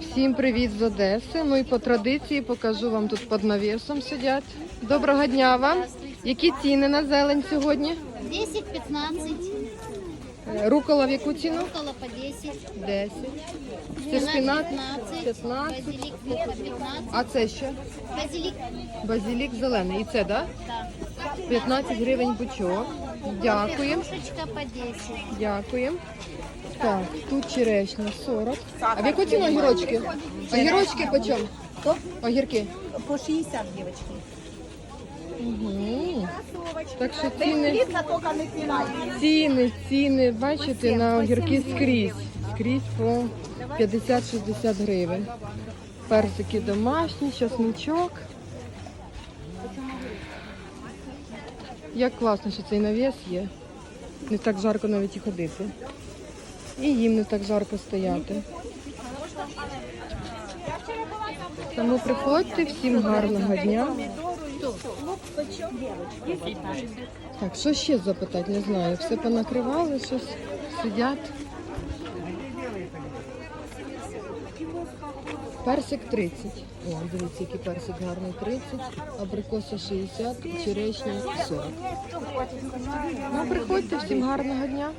Всім привіт з Одеси. Ну і по традиції покажу вам тут під навісом сидять. Доброго дня вам. Які ціни на зелень сьогодні? 10-15, Е, Рукола в яку ціну? около по 10, 10. Це шпинат 15, 15. базилик 15, А це що? базилик, Базилік зелений. І це, так? да. 15 гривень бучок. Дякуємо. Петрушечка по 10. Дякуємо. Так, тут черешня 40. А в яку ціну огірочки? Огірочки по чому? Огірки. По 60, девочки. Угу. Так що ціни, ціни, ціни, бачите, на огірки скрізь. Скрізь по 50-60 гривень. Персики домашні, часничок. Як класно, що цей навіс є. Не так жарко навіть і ходити. І їм не так жарко стояти. Тому приходьте, всім гарного дня. Так, що ще запитати, не знаю. Все понакривали, щось сидять. Персик 30. О, дивіться, який персик гарний 30, абрикоса 60, черешня 40. Ну, приходьте, всім гарного дня.